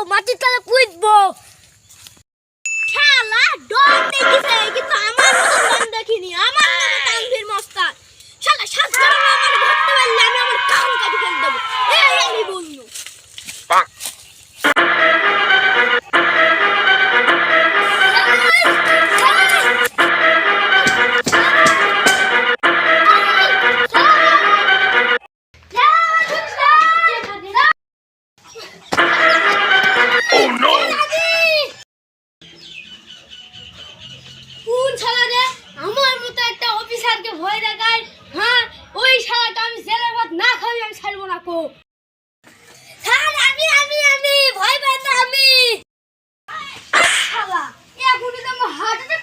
যাব মাটির তলে পুঁতবো। খেলা ডর দেখিছে কিন্তু আমার মতো দেখিনি। আমার থাকো। স্যার আমি আমি আমি, ভয় পাই তো আমি। শালা, এখনই তো আমি হার্ট অ্যাটাক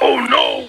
Oh no!